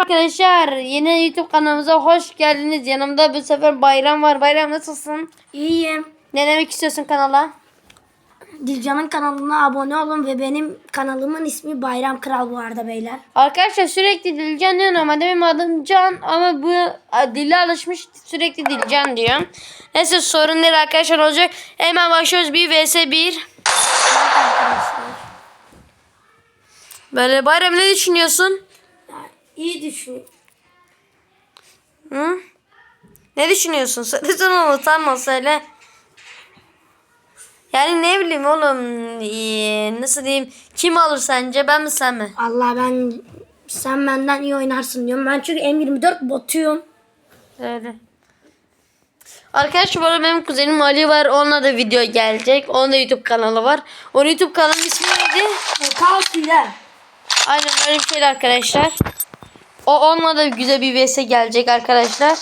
arkadaşlar. Yeni YouTube kanalımıza hoş geldiniz. Yanımda bu sefer Bayram var. Bayram nasılsın? İyiyim. Ne demek istiyorsun kanala? Dilcan'ın kanalına abone olun ve benim kanalımın ismi Bayram Kral bu arada beyler. Arkadaşlar sürekli Dilcan diyor ama benim adım Can ama bu a, dile alışmış sürekli Dilcan diyor. Neyse sorun değil arkadaşlar olacak. Hemen başlıyoruz 1 vs 1. Evet arkadaşlar. Böyle Bayram ne düşünüyorsun? İyi düşün. Hı? Ne düşünüyorsun? Söylesene oğlum utanma söyle. Yani ne bileyim oğlum ee, nasıl diyeyim kim alır sence ben mi sen mi? Allah ben sen benden iyi oynarsın diyorum. Ben çünkü M24 botuyum. Öyle. Arkadaşlar bu arada benim kuzenim Ali var. Onunla da video gelecek. Onun da YouTube kanalı var. Onun YouTube kanalının ismi neydi? Kaos ile. Aynen öyle bir şeyler arkadaşlar. O onunla da güzel bir vs gelecek arkadaşlar.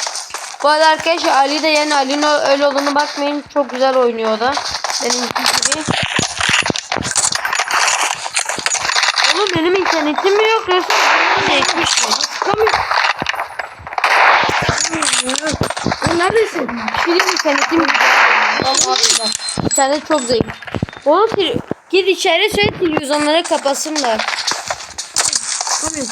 Bu arada arkadaşlar Ali de yani Ali'nin öyle olduğunu bakmayın. Çok güzel oynuyor da. Benim gibi. Oğlum benim internetim mi yok? Yoksa. Neredesin? Benim internetim billahi. İnternet çok zayıf. Oğlum git içeri söyle televizyonları kapatsınlar. Tabii.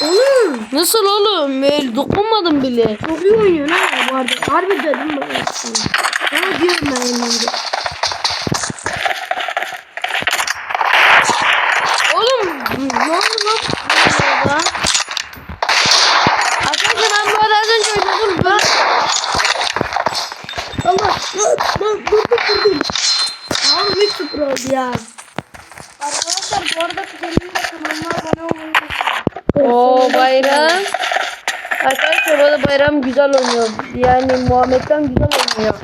Oğlum Nasıl oğlum? Ben dokunmadım bile. çok iyi oynuyor ha bu arada. Harbi dedim ben sana. Sana diyorum ben M24. Oğlum ne oldu lan? Burada. Arkadaşlar ben bu arada az önce oynadım. Ben... Allah bak durdum durdum. Tamam 3-0 oldu ya. Arkadaşlar bu arada kuzenim de kanalıma abone olmayı Oo bayram. Arkadaşlar arada bayram güzel oynuyor. Yani Muhammed'den güzel oynuyor.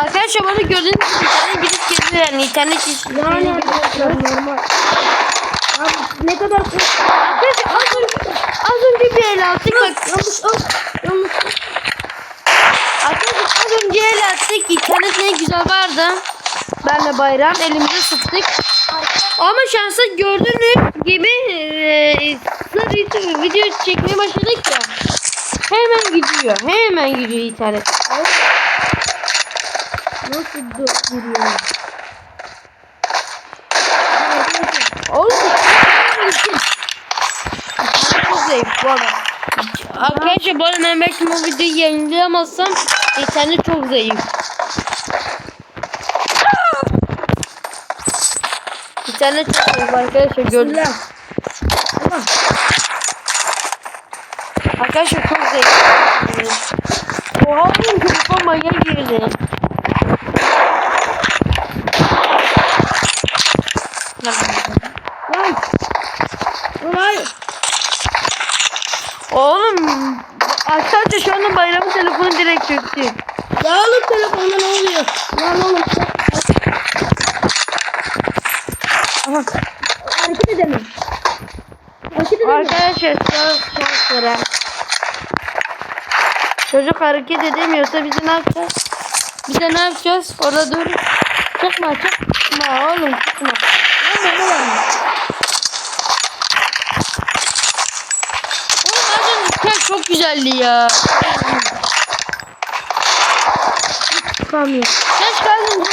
Arkadaşlar bana gördüğünüz gibi bir tane birisi geliyor yani internet iş. Yani arkadaşlar normal. Abi ne kadar Arkadaşlar az önce, az önce bir el attık bak. yanlış al. Yanlış. Arkadaşlar az önce el attık. İnternet ne güzel vardı. Benle bayram elimize sıktık. Ama şansa gördüğünüz gibi e, video çekmeye başladık ya. Hemen gidiyor. Hemen gidiyor internet. Nasıl dur- duruyor? Oğlum zayıf bu arada. Arkadaşlar arada ben belki bu videoyu yayınlayamazsam internet çok zayıf. İnternet çok zayıf arkadaşlar gördüm. Allah. Arkadaşlar çok zayıf. Oha oğlum telefon manyak girdi. Lan. Olay. Oğlum arkadaşlar şu anda bayramın direkt çöktü. Ya oğlum telefonda ne oluyor? Lan oğlum. Aha. Hareket edemem. Hareket edemem. Arkadaşlar son, son sıra. Çocuk hareket edemiyorsa biz ne yapacağız? Biz ne yapacağız? Orada dur. Çıkma çıkma oğlum çıkma. Ne var? Oğlum az önce çok güzeldi ya. Çıkamıyor. Ses kaldım.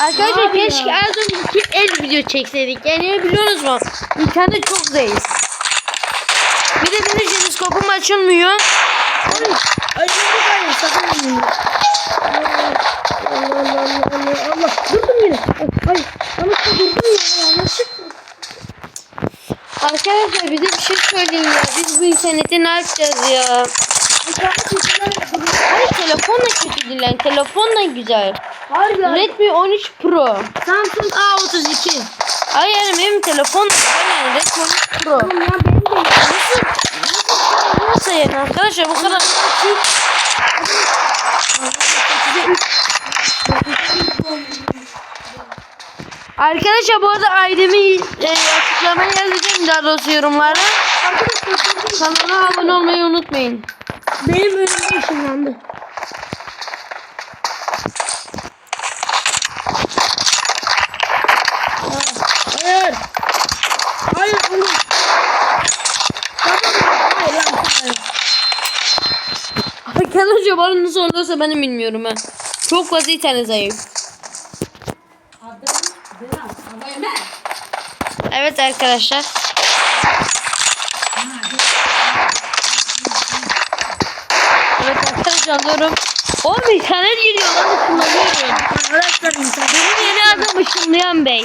Arkadaşlar Abi ya. keşke az önceki el video çekseydik. Yani biliyorsunuz mu? İnternet çok zayıf. Bir de benim jeniskopum açılmıyor. Şimdi kayın sakın olmayın. Allah Allah Allah Allah Allah. Durdum yine. Ay. Yanlışlıkla durdum ya. Yanlışlıkla. Arkadaşlar bize bir şey söyleyin ya. Biz bu interneti ne yapacağız ya? Hayır telefonla kötü değil lan. Telefonla güzel. Harbi. Redmi 13 Pro. Samsung A32. Ay yani benim telefonla güzel yani. Redmi 13 Pro. Oğlum ya benim de Nasıl? Nasıl yani arkadaşlar bu kadar. Arkadaşlar bu arada ID'mi e, açıklamaya yazacağım daha doğrusu yorumlara. Kanala abone olmayı unutmayın. benim önümde ışınlandı. Hayır. Hayır oğlum. Hayır lan. Arkadaşlar bana nasıl oluyorsa benim bilmiyorum ha. Çok fazla internet zayıf. Evet arkadaşlar. Evet arkadaşlar alıyorum. Oğlum internet geliyor lan ışınlanıyorum. Arkadaşlar insan. Benim yeni adım ışınlayan bey.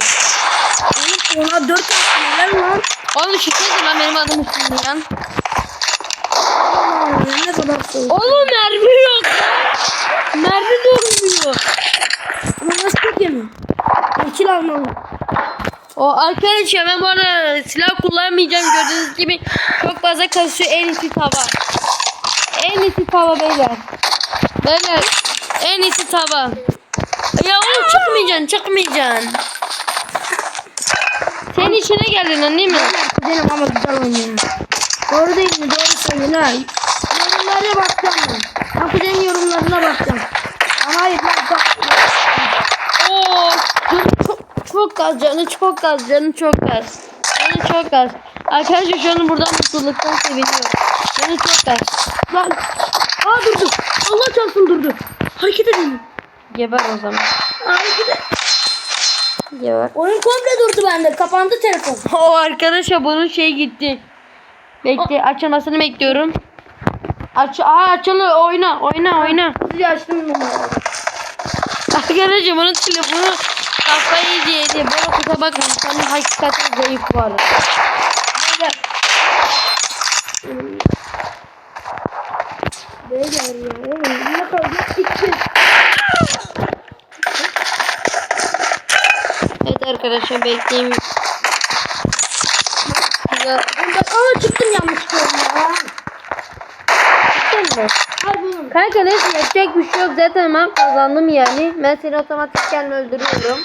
Oğlum ona dört yaptılar lan. Oğlum neydi lan benim adım ışınlayan. Ne kadar soğuk. Oğlum mermi yok lan. Mermi dolmuyor. Ama nasıl yemiyor? İkil almalı. O arkadaşlar ben bu arada silah kullanmayacağım gördüğünüz gibi çok fazla kasıyor en iyisi tava. En iyisi tava beyler. Beyler en iyisi tava. Ya oğlum çıkmayacaksın çıkmayacaksın. Senin içine geldin lan değil mi? Kuzenim ama güzel oynuyor. Doğru değil mi? Doğru söylüyorsun ha. Yorumlara bakacağım ben. Ben kuzenin yorumlarına bakacağım. Ama hayır lan bak. Oo, çok, çok az canı çok az canı çok az. Canı çok az. Arkadaşlar şu an buradan mutluluktan seviniyor. Canı çok az. Lan. Aa durdu. Allah çarpsın durdu. Hareket edin. Geber o zaman. Hareket et. Geber. Oyun komple durdu bende. Kapandı telefon. O arkadaşa bunun şey gitti. Bekle açılmasını bekliyorum. Aç Aa açılıyor oyna oyna oyna. Sizi açtım numarayı. Arkadaşlar bunun telefonu kafayı yedi. Bana kusura bakmayın. Senin hakikaten zayıf bu arada. Beyler. Beyler ya. Oğlum ne kadar gitti. Evet arkadaşlar bekleyin. Ya, Aa çıktım yanlış ya. Çıktın mı? Kanka neyse yapacak bir şey yok zaten ben kazandım yani. Ben seni otomatikken öldürüyorum.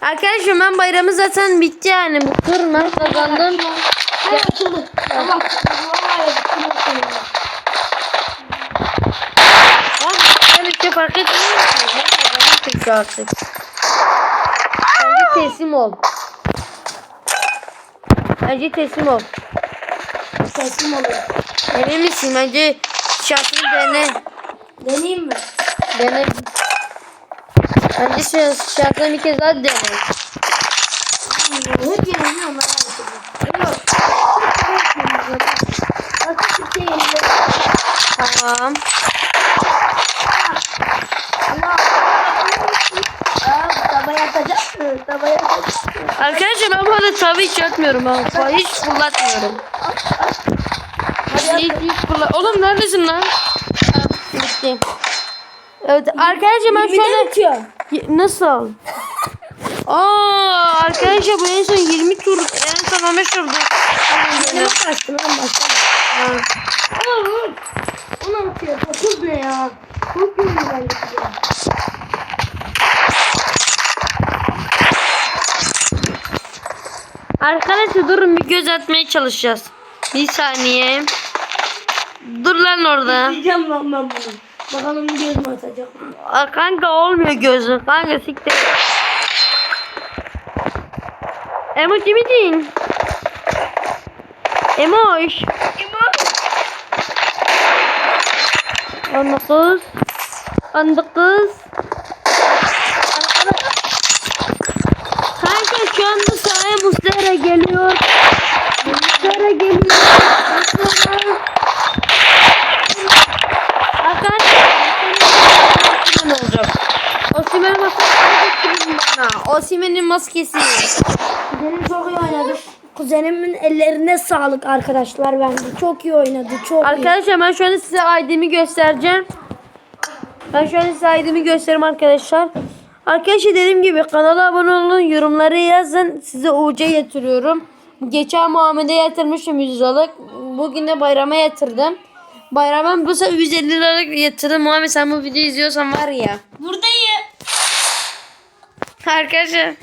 Arkadaşlar ben bayramı zaten bitti yani bu tur ben kazandım. Ha açıldı. Açıldı. Abi ben hiç fark etmiyor musun? Ben artık. Teslim ol. Bence teslim ol. Teslim oluyor. Emin misin? Bence şansını dene. Deneyeyim mi? Dene. Bence şans- şansını bir kez daha dene. Hep yeniliyorum ben. Yok. Şey yeniliyorum. Tamam. Allah. Aa, tabaya atacak mı? Tabaya atacak mı? Arkadaşlar ben bu arada tabi hiç atmıyorum ha. Hiç fırlatmıyorum. Hiç, hiç fırlat. Oğlum neredesin lan? Bitti. Evet arkadaşlar ben şöyle... Nasıl? Aa arkadaşlar bu en son 20 tur en son 15 turdu. Ne kaçtı lan başka? Oğlum. 16 ya. 9 ne ya? Çok yorucu bence. Arkadaşlar durun bir göz atmaya çalışacağız. Bir saniye. Dur lan orada. Yiyeceğim lan ben bunu. Bakalım göz mü atacak mı? Kanka olmuyor gözün. Kanka siktir. Emo Cimicin. Emoş. Emo. 19 19 Muslera geliyor. Muslera geliyor. Muslera. Arkadaşlar ne olacak? Osimhen'in maskesi bana. Osimhen'in maskesi. Kuzenim çok iyi oynadı. Kuzenimin ellerine sağlık arkadaşlar bence. Çok iyi oynadı. Çok iyi. Arkadaşlar ben şu size ID'mi göstereceğim. Ben şu an size ID'mi göstereyim arkadaşlar. Arkadaşlar dediğim gibi kanala abone olun, yorumları yazın. Size UC yatırıyorum. Geçen Muhammed'e yatırmışım 100 liralık. Bugün de bayrama yatırdım. Bayrama bu sefer 150 liralık yatırdım. Muhammed sen bu videoyu izliyorsan var ya. Buradayım. Arkadaşlar.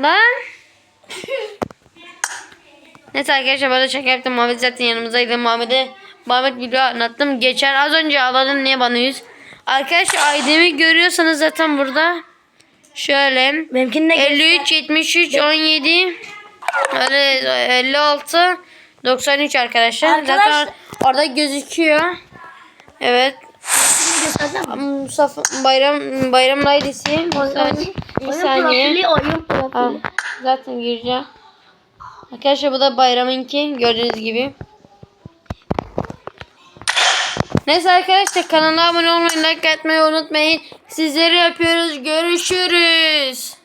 Lan. Neyse arkadaşlar böyle şaka yaptım. Muhammed zaten yanımızdaydı. Muhammed'e Muhammed video anlattım. Geçen az önce ağladın niye bana yüz? Arkadaşlar ID'mi görüyorsanız zaten burada. Şöyle. Benimkini de 53, 73, 17, öyle 56, 93 arkadaşlar. Arkadaş- Zaten orada gözüküyor. Evet. Mustafa Bayram Bayram Laydisi. Bir saniye. Bir saniye. profili, oyun profili. zaten gireceğim. Arkadaşlar bu da bayramınki gördüğünüz gibi. Neyse arkadaşlar kanala abone olmayı, like atmayı unutmayın. Sizleri öpüyoruz. Görüşürüz.